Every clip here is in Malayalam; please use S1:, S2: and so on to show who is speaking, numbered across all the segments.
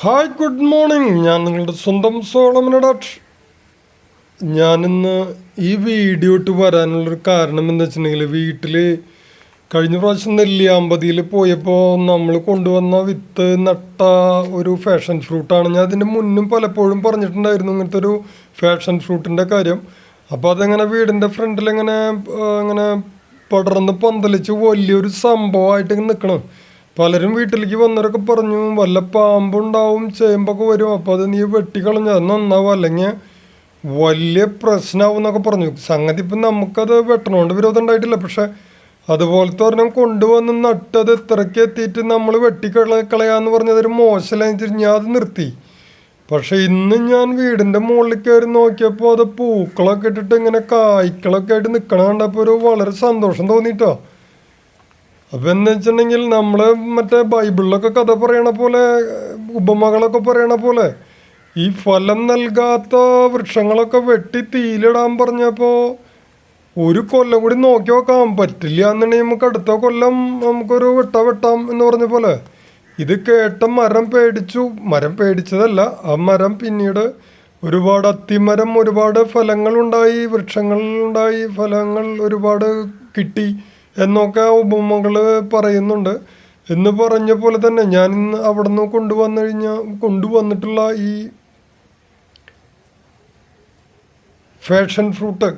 S1: ഹായ് ഗുഡ് മോർണിംഗ് ഞാൻ നിങ്ങളുടെ സ്വന്തം സോളമനഡാട്ട് ഞാനിന്ന് ഈ വീഡിയോ ഇട്ട് വരാനുള്ളൊരു കാരണം എന്താ വെച്ചിട്ടുണ്ടെങ്കിൽ വീട്ടിൽ കഴിഞ്ഞ പ്രാവശ്യം നെല്ലിയാമ്പതിയിൽ പോയപ്പോൾ നമ്മൾ കൊണ്ടുവന്ന വിത്ത് നട്ട ഒരു ഫാഷൻ ഫ്രൂട്ടാണ് ഞാൻ അതിന്റെ മുന്നും പലപ്പോഴും പറഞ്ഞിട്ടുണ്ടായിരുന്നു ഇങ്ങനത്തെ ഒരു ഫാഷൻ ഫ്രൂട്ടിന്റെ കാര്യം. അപ്പോൾ അതങ്ങനെ വീടിന്റെ ഫ്രണ്ടിൽ ഇങ്ങനെ അങ്ങനെ പടർന്ന് പന്തലിച്ച് വലിയൊരു സംഭവമായിട്ട് നിൽക്കണം പലരും വീട്ടിലേക്ക് വന്നവരൊക്കെ പറഞ്ഞു വല്ല പാമ്പുണ്ടാവും ചേമ്പൊക്കെ വരും അപ്പോൾ അത് നീ വെട്ടിക്കളഞ്ഞ അത് നന്നാവും അല്ലെങ്കിൽ വലിയ പ്രശ്നമാവും എന്നൊക്കെ പറഞ്ഞു. സംഗതി ഇപ്പം നമുക്കത് വെട്ടണോണ്ട് വിരോധം ഉണ്ടായിട്ടില്ല. പക്ഷെ അതുപോലത്തെ ഒരെണ്ണം കൊണ്ടുവന്ന് നട്ടത് ഇത്രയ്ക്ക് എത്തിയിട്ട് നമ്മൾ വെട്ടിക്കള കളയാന്ന് പറഞ്ഞതൊരു മോശമല്ല ഞാൻ അത് നിർത്തി. പക്ഷെ ഇന്ന് ഞാൻ വീടിന്റെ മുകളിൽ കയറി നോക്കിയപ്പോൾ അത് പൂക്കളൊക്കെ ഇട്ടിട്ട് ഇങ്ങനെ കായ്ക്കളൊക്കെ ആയിട്ട് നിൽക്കണ കണ്ടപ്പോൾ ഒരു വളരെ സന്തോഷം തോന്നിട്ടോ. അപ്പൊ എന്ന് വെച്ചിട്ടുണ്ടെങ്കിൽ നമ്മൾ മറ്റേ ബൈബിളിലൊക്കെ കഥ പറയണ പോലെ ഉപമകളൊക്കെ പറയണ പോലെ ഈ ഫലം നൽകാത്ത വൃക്ഷങ്ങളൊക്കെ വെട്ടി തീയിലിടാൻ പറഞ്ഞപ്പോൾ ഒരു കൊല്ലം കൂടി നോക്കി വെക്കാൻ പറ്റില്ല എന്നുണ്ടെങ്കിൽ നമുക്ക് അടുത്ത കൊല്ലം നമുക്കൊരു വെട്ട വെട്ടാം എന്ന് പറഞ്ഞ പോലെ. ഇത് കേട്ട മരം പേടിച്ചു. മരം പേടിച്ചതല്ല. ആ മരം പിന്നീട് ഒരുപാട് അത്തിമരം ഒരുപാട് ഫലങ്ങളുണ്ടായി. വൃക്ഷങ്ങളുണ്ടായി ഫലങ്ങൾ ഒരുപാട് കിട്ടി. എന്നൊക്കെ ഉപമകൾ പറയുന്നുണ്ട്. എന്ന് പറഞ്ഞ പോലെ തന്നെ ഞാൻ ഇന്ന് അവിടെ നിന്ന് കൊണ്ടുവന്നു കഴിഞ്ഞാൽ കൊണ്ടുവന്നിട്ടുള്ള ഈ ഫാഷൻ ഫ്രൂട്ട്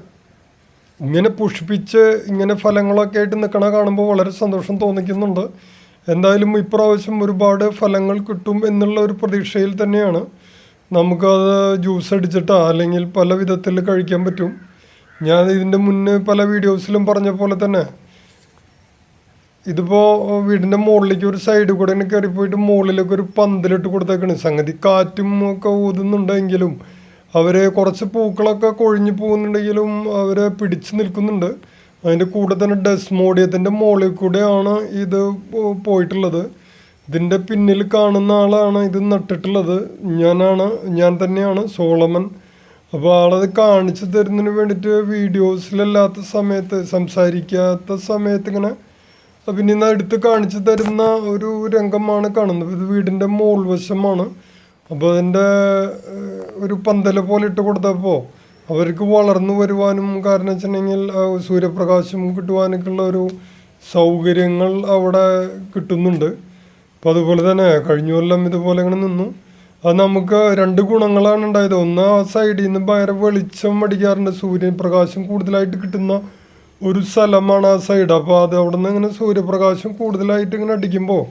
S1: ഇങ്ങനെ പുഷ്പിച്ച് ഇങ്ങനെ ഫലങ്ങളൊക്കെ ആയിട്ട് നിൽക്കണ കാണുമ്പോൾ വളരെ സന്തോഷം തോന്നിക്കുന്നുണ്ട്. എന്തായാലും ഇപ്രാവശ്യം ഒരുപാട് ഫലങ്ങൾ കിട്ടും എന്നുള്ള ഒരു പ്രതീക്ഷയിൽ തന്നെയാണ്. നമുക്കത് ജ്യൂസ് അടിച്ചിട്ടോ അല്ലെങ്കിൽ പല വിധത്തിൽ കഴിക്കാൻ പറ്റും. ഞാൻ ഇതിന്റെ മുന്നേ പല വീഡിയോസിലും പറഞ്ഞ പോലെ തന്നെ ഇതിപ്പോൾ വീടിന്റെ മുകളിലേക്ക് ഒരു സൈഡ് കൂടെ തന്നെ കയറി പോയിട്ട് മുകളിലേക്ക് ഒരു പന്തലിട്ട് കൊടുത്തേക്കണ്. സംഗതി കാറ്റും ഒക്കെ ഊതുന്നുണ്ടെങ്കിലും അവർ കുറച്ച് പൂക്കളൊക്കെ കൊഴിഞ്ഞു പോകുന്നുണ്ടെങ്കിലും അവർ പിടിച്ചു നിൽക്കുന്നുണ്ട്. അതിന്റെ കൂടെ തന്നെ ഡെസ്മോഡിയത്തിന്റെ മുകളിൽ കൂടെയാണ് ഇത് പോയിട്ടുള്ളത്. ഇതിന്റെ പിന്നിൽ കാണുന്ന ആളാണ് ഇത് നട്ടിട്ടുള്ളത്. ഞാനാണ് ഞാൻ തന്നെയാണ് സോളമൻ. അപ്പോൾ ആളത് കാണിച്ചു തരുന്നതിന് വേണ്ടിയിട്ട് വീഡിയോസിലല്ലാത്ത സമയത്ത് സംസാരിക്കാത്ത സമയത്ത് ഇങ്ങനെ പിന്നെ അടുത്ത് കാണിച്ചു തരുന്ന ഒരു രംഗമാണ് കാണുന്നത്. ഇത് വീടിന്റെ മോൾവശമാണ്. അപ്പോൾ അതിന്റെ ഒരു പന്തല പോലെ ഇട്ട് കൊടുത്തപ്പോൾ അവർക്ക് വളർന്നു വരുവാനും കാരണം വെച്ചിട്ടുണ്ടെങ്കിൽ സൂര്യപ്രകാശം കിട്ടുവാനൊക്കെയുള്ള ഒരു സൗകര്യങ്ങൾ അവിടെ കിട്ടുന്നുണ്ട്. അപ്പോൾ അതുപോലെ തന്നെ കഴിഞ്ഞ കൊല്ലം ഇതുപോലെ ഇങ്ങനെ നിന്നു. അത് നമുക്ക് രണ്ട് ഗുണങ്ങളാണ് ഉണ്ടായത്. ഒന്ന് ആ സൈഡിൽ നിന്ന് ഭയങ്കര വെളിച്ചം അടിക്കാറുണ്ട്. സൂര്യപ്രകാശം കൂടുതലായിട്ട് കിട്ടുന്ന ഒരു സ്ഥലമാണ് ആ സൈഡ് അപ്പോൾ അത് അവിടെ നിന്ന് ഇങ്ങനെ സൂര്യപ്രകാശം കൂടുതലായിട്ട് ഇങ്ങനെ അടിക്കുമ്പോൾ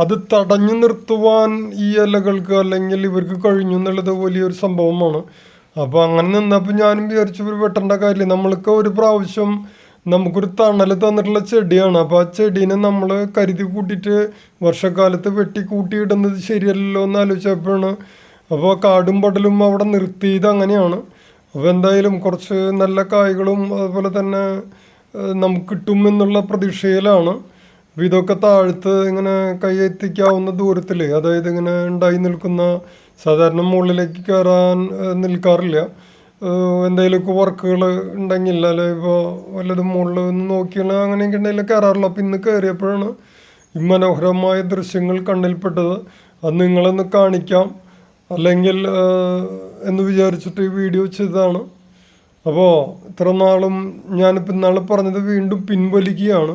S1: അത് തടഞ്ഞു നിർത്തുവാൻ ഈ ഇലകൾക്ക് അല്ലെങ്കിൽ ഇവർക്ക് കഴിഞ്ഞു എന്നുള്ളത് വലിയൊരു സംഭവമാണ്. അപ്പോൾ അങ്ങനെ നിന്നപ്പോൾ ഞാനും വിചാരിച്ചു ഒരു വെട്ടേണ്ട കാര്യമില്ല. നമ്മൾക്ക് ഒരു പ്രാവശ്യം നമുക്കൊരു തണൽ തന്നിട്ടുള്ള ചെടിയാണ്. അപ്പോൾ ആ ചെടീനെ നമ്മൾ കരുതി കൂട്ടിയിട്ട് വർഷക്കാലത്ത് വെട്ടി കൂട്ടിയിടുന്നത് ശരിയല്ലല്ലോ എന്ന് ആലോചിച്ചപ്പോഴാണ്. അപ്പോൾ കാടും പടലും അവിടെ നിർത്തിയത് അങ്ങനെയാണ്. അപ്പോൾ എന്തായാലും കുറച്ച് നല്ല കായ്കളും അതുപോലെ തന്നെ നമുക്ക് കിട്ടുമെന്നുള്ള പ്രതീക്ഷയിലാണ്. അപ്പോൾ ഇതൊക്കെ താഴ്ത്ത് ഇങ്ങനെ കൈയെത്തിക്കാവുന്ന ദൂരത്തിൽ അതായത് ഇങ്ങനെ ഉണ്ടായി നിൽക്കുന്ന സാധാരണ മുകളിലേക്ക് കയറാൻ നിൽക്കാറില്ല. എന്തെങ്കിലുമൊക്കെ വർക്കുകൾ ഉണ്ടെങ്കിൽ അല്ലെ ഇപ്പോൾ വല്ലതും മുകളിൽ ഒന്ന് നോക്കിയാൽ അങ്ങനെയൊക്കെ ഉണ്ടെങ്കിൽ കയറാറില്ല അപ്പോൾ ഇന്ന് കയറിയപ്പോഴാണ് ഈ മനോഹരമായ ദൃശ്യങ്ങൾ കണ്ണിൽപ്പെട്ടത്. അത് നിങ്ങളൊന്ന് കാണിക്കാം. അല്ലെങ്കിൽ എന്ന് വിചാരിച്ചിട്ട് ഈ വീഡിയോ ചെയ്തതാണ്. അപ്പോൾ ഇത്ര നാളും ഞാനിപ്പോൾ ഇന്നാൾ പറഞ്ഞത് വീണ്ടും പിൻവലിക്കുകയാണ്.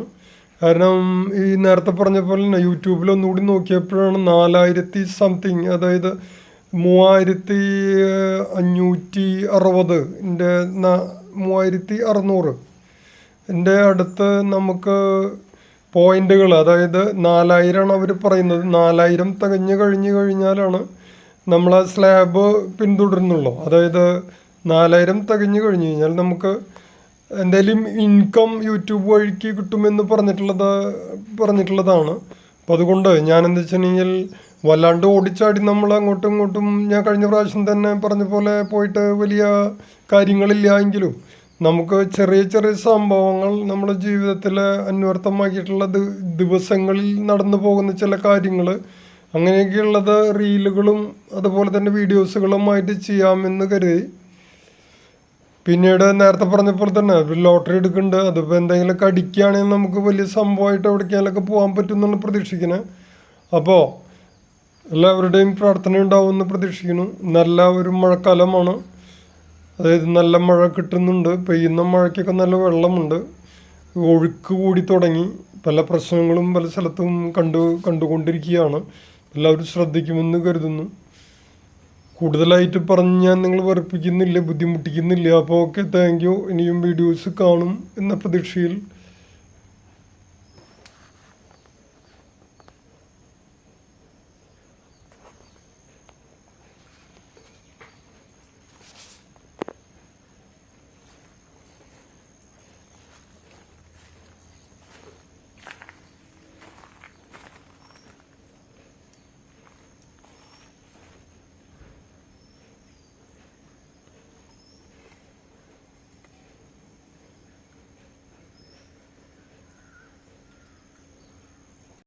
S1: കാരണം ഈ നേരത്തെ പറഞ്ഞ പോലെ തന്നെ യൂട്യൂബിൽ ഒന്നുകൂടി നോക്കിയപ്പോഴാണ് നാലായിരത്തി സംതിങ് അതായത് മൂവായിരത്തി അഞ്ഞൂറ്റി അറുപത് എന്റെ മൂവായിരത്തി അറുന്നൂറ്. എന്റെ അടുത്ത് നമുക്ക് പോയിന്റുകൾ അതായത് നാലായിരമാണ് അവർ പറയുന്നത്. നാലായിരം തികഞ്ഞു കഴിഞ്ഞു കഴിഞ്ഞാലാണ് നമ്മൾ ആ സ്ലാബ് പിന്തുടരുന്നുള്ളൂ അതായത് നാലായിരം തികഞ്ഞു കഴിഞ്ഞു കഴിഞ്ഞാൽ നമുക്ക് എന്തായാലും ഇൻകം യൂട്യൂബ് വഴിക്ക് കിട്ടുമെന്ന് പറഞ്ഞിട്ടുള്ളത് പറഞ്ഞിട്ടുള്ളതാണ്. അപ്പം അതുകൊണ്ട് ഞാൻ എന്താ വെച്ചിട്ടുണ്ടെങ്കിൽ വല്ലാണ്ട് ഓടിച്ചാടി നമ്മൾ അങ്ങോട്ടും ഇങ്ങോട്ടും ഞാൻ കഴിഞ്ഞ പ്രാവശ്യം തന്നെ പറഞ്ഞ പോലെ പോയിട്ട് വലിയ കാര്യങ്ങളില്ല എങ്കിലും നമുക്ക് ചെറിയ ചെറിയ സംഭവങ്ങൾ നമ്മുടെ ജീവിതത്തിൽ അന്വർത്ഥമാക്കിയിട്ടുള്ള ദിവസങ്ങളിൽ നടന്നു പോകുന്ന ചില കാര്യങ്ങൾ അങ്ങനെയൊക്കെയുള്ളത് റീലുകളും അതുപോലെ തന്നെ വീഡിയോസുകളുമായിട്ട് ചെയ്യാമെന്ന് കരുതി. പിന്നീട് നേരത്തെ പറഞ്ഞ പോലെ തന്നെ ലോട്ടറി എടുക്കുന്നുണ്ട് അതിപ്പോൾ എന്തെങ്കിലുമൊക്കെ അടിക്കുകയാണെങ്കിൽ നമുക്ക് വലിയ സംഭവമായിട്ട് എവിടേക്കെങ്കിലൊക്കെ പോകാൻ പറ്റും എന്നാണ് പ്രതീക്ഷിക്കുന്നത് അപ്പോൾ എല്ലാവരുടെയും പ്രാർത്ഥന ഉണ്ടാവുമെന്ന് പ്രതീക്ഷിക്കുന്നു. നല്ല ഒരു മഴക്കാലമാണ്. അതായത് നല്ല മഴ കിട്ടുന്നുണ്ട് പെയ്യുന്ന മഴയ്ക്കൊക്കെ നല്ല വെള്ളമുണ്ട്. ഒഴുക്ക് കൂടി തുടങ്ങി. പല പ്രശ്നങ്ങളും പല സ്ഥലത്തും കണ്ടു കണ്ടുകൊണ്ടിരിക്കുകയാണ്. എല്ലാവരും ശ്രദ്ധിക്കുമെന്ന് കരുതുന്നു. കൂടുതലായിട്ട് പറഞ്ഞ് ഞാൻ നിങ്ങൾ വെറുപ്പിക്കുന്നില്ല ബുദ്ധിമുട്ടിക്കുന്നില്ല. അപ്പോൾ ഓക്കെ താങ്ക് യു ഇനിയും വീഡിയോസ് കാണും എന്ന പ്രതീക്ഷയിൽ